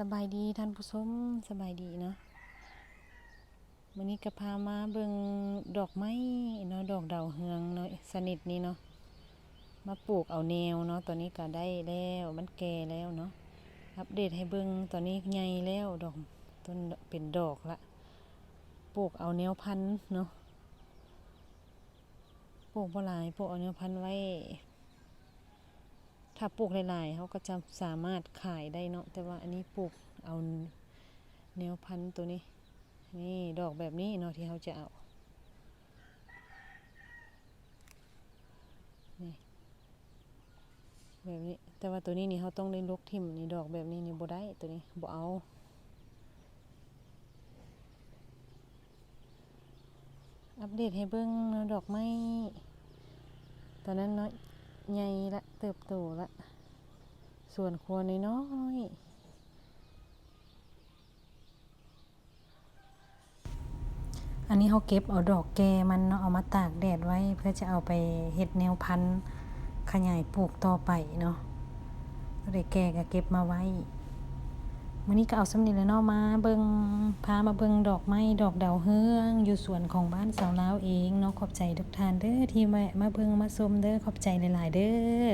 สบายดีท่านผู้ชมสบายดีเนาะวันนี้ก็พามาเบิ่งดอกไม้เนาะดอกดาวเฮืองเนาะสนิทนี่เนาะมาปลูกเอาแนวเนาะตอนนี้ก็ได้แล้วมันแก่แล้วเนาะอัปเดตให้เบิ่งตอนนี้ใหญ่แล้วดอกต้นเป็นดอกละปลูกเอาแนวพันเนาะปลูกบ่หลายปลูกเอาแนวพันไว้ ถ้าปลูกหลายๆเขาก็จะสามารถขายได้เนาะแต่ว่าอันนี้ปลูกเอาแนวพันธุ์ตัวนี้ นี่ดอกแบบนี้เนาะที่เขาจะเอานี่แบบนี้แต่ว่าตัวนี้นี่เขาต้องได้ลกทิ่มนี่ดอกแบบนี้นี่บ่ได้ตัวนี้บ่เอาอัปเดตให้เบิ่งเนาดอกไม้ตอนนั้นเนาะ ใหญ่ละเติบโตละส่วนครัวน้อยๆอันนี้เขาเก็บเอาดอกแกมันเนาะเอามาตากแดดไว้เพื่อจะเอาไปเฮ็ดแนวพันธุ์ขยายปลูกต่อไปเนาะก็ได้แกก็เก็บมาไว้วันนี้ก็เอาสำนีแล้วเนาะมาเบิง พามาเบิงดอกไม้ดอกดาวเฮือง อยู่สวนของบ้านสาวลาวเองเนาะขอบใจทุกท่านเด้อที่มามาเบิงมาชมเด้อขอบใจหลายๆเด้อ